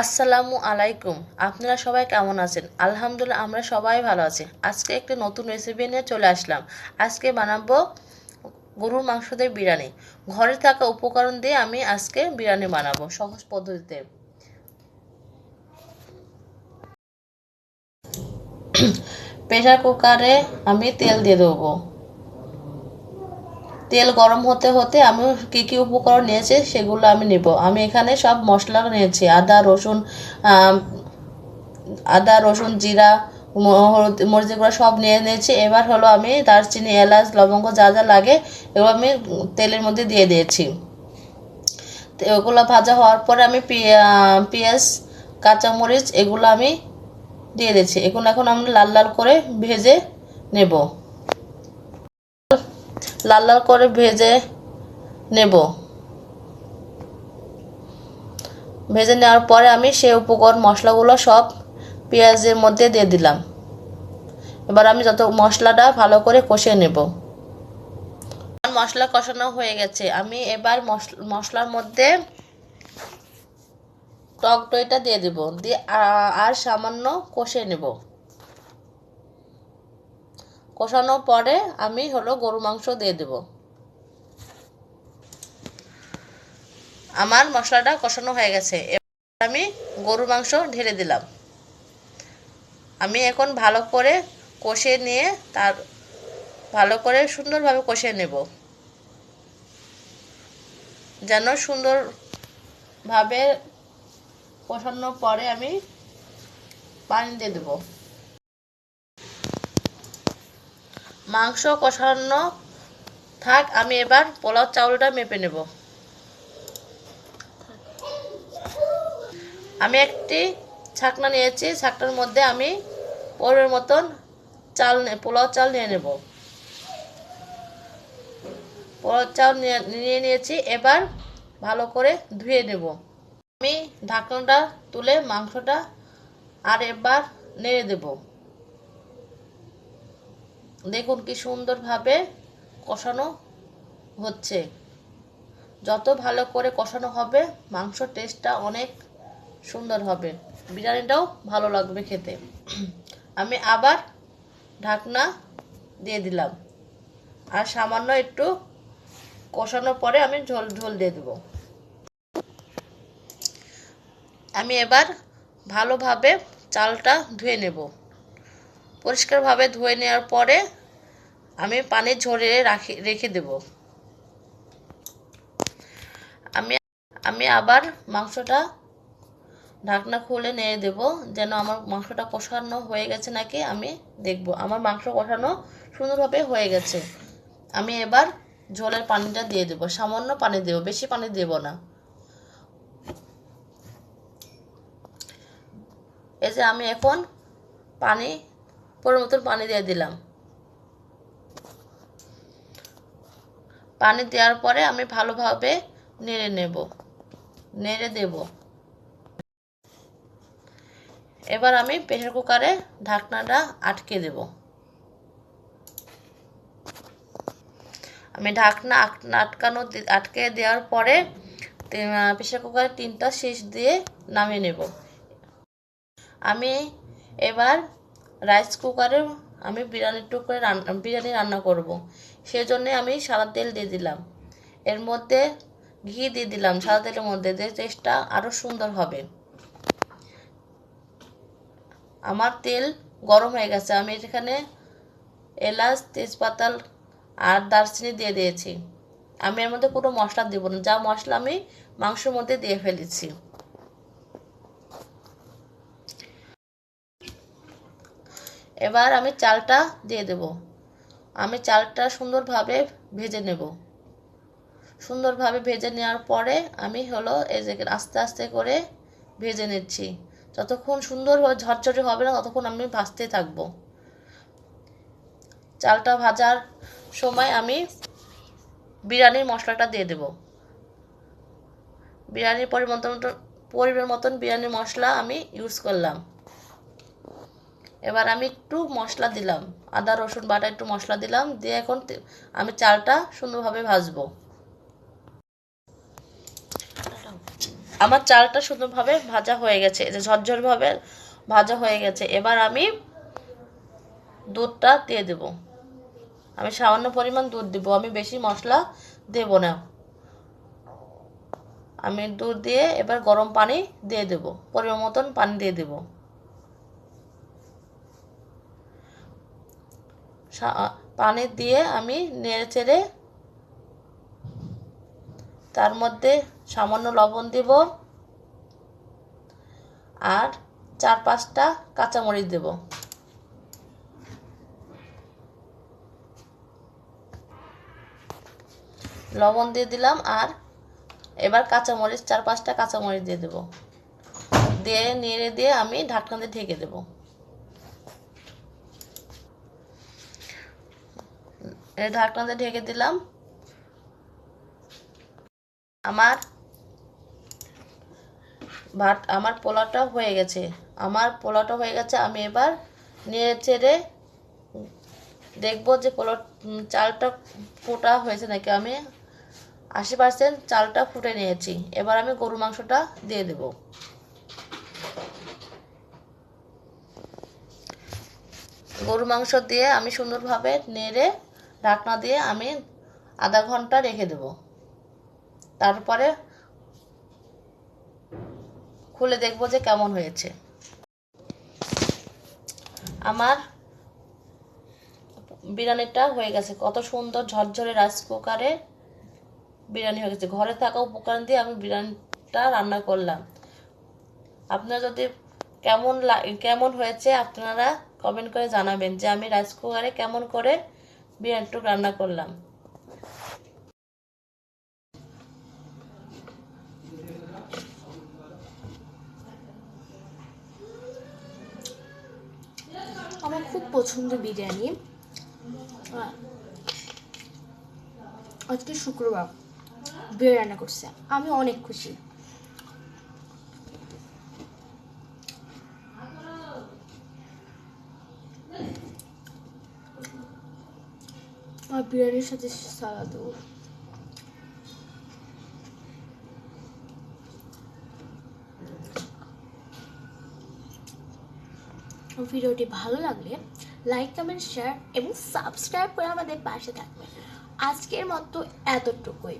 আসসালামু আলাইকুম। আপনারা সবাই কেমন আছেন? আলহামদুলিল্লাহ, আমরা সবাই ভালো আছি। আজকে একটি নতুন রেসিপি নিয়ে চলে আসলাম। আজকে বানাবো গরুর মাংস দিয়ে বিরিয়ানি। ঘরে থাকা উপকরণ দিয়ে আমি আজকে বিরিয়ানি বানাবো সহজ পদ্ধতিতে। প্রেশার কুকারে আমি তেল দিয়ে দেবো। তেল গরম হতে হতে আমি কী কী উপকরণ নিয়েছি সেগুলো আমি নেব। আমি এখানে সব মশলা নিয়েছি। আদা, রসুন আদা, রসুন, জিরা হলুদ মরিচ গুঁড়ো সব নিয়ে নিয়েছি। এবার হলো আমি দারচিনি, এলাচ, লবঙ্গ যা যা লাগে এগুলো আমি তেলের মধ্যে দিয়ে দিয়েছি। ওগুলো ভাজা হওয়ার পরে আমি পিয়া- পেঁয়াজ, কাঁচামরিচ এগুলো আমি দিয়ে দিয়েছি। এখন এখন আমি লাল লাল করে ভেজে নেব। লাল লাল করে ভেজে নেব। ভেজে নেওয়ার পরে আমি সেই উপকরণ, মশলাগুলো সব পেঁয়াজের মধ্যে দিয়ে দিলাম। এবার আমি যত মশলাটা ভালো করে কষিয়ে নেব। মশলা কষানো হয়ে গেছে। আমি এবার মশ- মশলার মধ্যে টক দইটা দিয়ে দেব। দিয়ে আর সামান্য কষিয়ে নেব। কষানোর পরে আমি হলো গরু মাংস দিয়ে দেব। আমার মশলাটা কষানো হয়ে গেছে। এবার আমি গরু মাংস ঢেলে দিলাম। আমি এখন ভালো করে কষিয়ে নিয়ে তার ভালো করে সুন্দরভাবে কষিয়ে নেব। যেন সুন্দরভাবে কষানোর পরে আমি পানি দিয়ে দেবো। মাংস কষানো থাক, আমি এবার পোলাও চাউলটা মেপে নেব। আমি একটি ছাকনা নিয়েছি, ছাকনার মধ্যে আমি পরের মতন চাল পোলাও চাল নিয়ে নেব। পোলাও চাল নিয়ে নিয়ে নিয়েছি, এবার ভালো করে ধুয়ে নেব। আমি ঢাকনাটা তুলে মাংসটা আর এবার নেড়ে দেবো। দেখুন কি সুন্দরভাবে কষানো হচ্ছে। যত ভালো করে কষানো হবে, মাংস টেস্টটা অনেক সুন্দর হবে। বিরিয়ানিটাও ভালো লাগবে খেতে। আমি আবার ঢাকনা দিয়ে দিলাম। আর সামান্য একটু কষানোর পরে আমি ঝোল ঝোল দিয়ে দেবো। আমি এবার ভালোভাবে চালটা ধুয়ে নেব। পরিষ্কারভাবে ধুয়ে নেওয়ার পরে আমি পানি ঝরিয়ে রাখি রেখে দেব। আমি আমি আবার মাংসটা ঢাকনা খুলে নিয়ে দেব, যেন আমার মাংসটা কষানো হয়ে গেছে নাকি আমি দেখব। আমার মাংস কষানো সুন্দরভাবে হয়ে গেছে। আমি এবার ঝোলের পানিটা দিয়ে দেব। সামান্য পানি দেব, বেশি পানি দেব না। এই যে আমি এখন পানি পরের মতন পানি দিয়ে দিলাম। পানি দেওয়ার পরে আমি ভালোভাবে নেড়ে নেব। নেড়ে দেব। এবার আমি প্রেসার কুকারে ঢাকনাটা আটকে দেব। আমি ঢাকনা আটকানো আটকে দেওয়ার পরে প্রেসার কুকারে তিনটা শীষ দিয়ে নামিয়ে নেব। আমি এবার রাইস কুকারে আমি বিরিয়ানির টুকরে রান্না বিরিয়ানি রান্না করব। সেজন্য আমি সাদা তেল দিয়ে দিলাম। এর মধ্যে ঘি দিয়ে দিলাম সাদা তেলের মধ্যে, যে টেস্টটা আরও সুন্দর হবে। আমার তেল গরম হয়ে গেছে। আমি এখানে এলাচ, তেজপাতা আর দারচিনি দিয়ে দিয়েছি। আমি এর মধ্যে কোনো মশলা দেবো না। যা মশলা আমি মাংসের মধ্যে দিয়ে ফেলেছি। এবার আমি চালটা দিয়ে দেব। আমি চালটা সুন্দরভাবে ভেজে নেব। সুন্দরভাবে ভেজে নেওয়ার পরে আমি হলো এই যে আস্তে আস্তে করে ভেজে নিচ্ছি। যতক্ষণ সুন্দরভাবে ঝরঝরে হবে না, ততক্ষণ আমি ভাজতে থাকব। চালটা ভাজার সময় আমি বিরিয়ানির মশলাটা দিয়ে দেব। বিরিয়ানির পরিমাণ পরিমাণ মতন বিরিয়ানির মশলা আমি ইউজ করলাম। এবার আমি একটু মশলা দিলাম। আদা, রসুন বাটা একটু মশলা দিলাম। দিয়ে এখন আমি চালটা সুন্দরভাবে ভাজবো। আমার চালটা সুন্দরভাবে ভাজা হয়ে গেছে। যে ঝরঝরভাবে ভাজা হয়ে গেছে। এবার আমি দুধটা দিয়ে দেব। আমি সামান্য পরিমাণ দুধ দেব। আমি বেশি মশলা দেব না। আমি দুধ দিয়ে এবার গরম পানি দিয়ে দেব। পরিমাণ মতন পানি দিয়ে দেব। পানি দিয়ে আমি নেড়ে চেড়ে তার মধ্যে সামান্য লবণ দেব আর চার পাঁচটা কাঁচামরিচ দেব। লবণ দিয়ে দিলাম আর এবার কাঁচামরিচ, চার পাঁচটা কাঁচামরিচ দিয়ে দেব। দিয়ে নেড়ে দিয়ে আমি ঢাকনা দিয়ে ঢেকে দেব। এই ঢাকনা দিয়ে ঢেকে দিলাম। আমার ভাত, আমার পোলাওটা হয়ে গেছে। আমার পোলাওটা হয়ে গেছে, আমি এবার নিয়ে ছেড়ে দেখব যে পোলাও চালটা ফোটা হয়েছে নাকি। আমি আশি পার্সেন্ট চালটা ফুটে নিয়েছি। এবার আমি গরু মাংসটা দিয়ে দেব। গরু মাংস দিয়ে আমি সুন্দরভাবে নেড়ে ঢাকনা দিয়ে আমি আধা ঘণ্টা রেখে দেব। তারপরে খুলে দেখব যে কেমন হয়েছে। আমার বিরিয়ানিটা হয়ে গেছে। কত সুন্দর ঝরঝরে রাইস কুকারে বিরিয়ানি হয়ে গেছে। ঘরে থাকা উপকরণ দিয়ে আমি বিরিয়ানিটা রান্না করলাম। আপনারা যদি কেমন কেমন হয়েছে আপনারা কমেন্ট করে জানাবেন যে আমি রাইস কুকারে কেমন করে বিরিয়ানিটা রান্না করলাম। আমার খুব পছন্দ বিরিয়ানি। আজকে শুক্রবার। বিরিয়ানি রান্না করছে। আমি অনেক খুশি। আর বিরিয়ানির সাথে সালাদও ভিডিওটি ভালো লাগলে লাইক কমেন্ট শেয়ার এবং সাবস্ক্রাইব করে আমাদের পাশে থাকবে আজকের মতো এতটুকুই।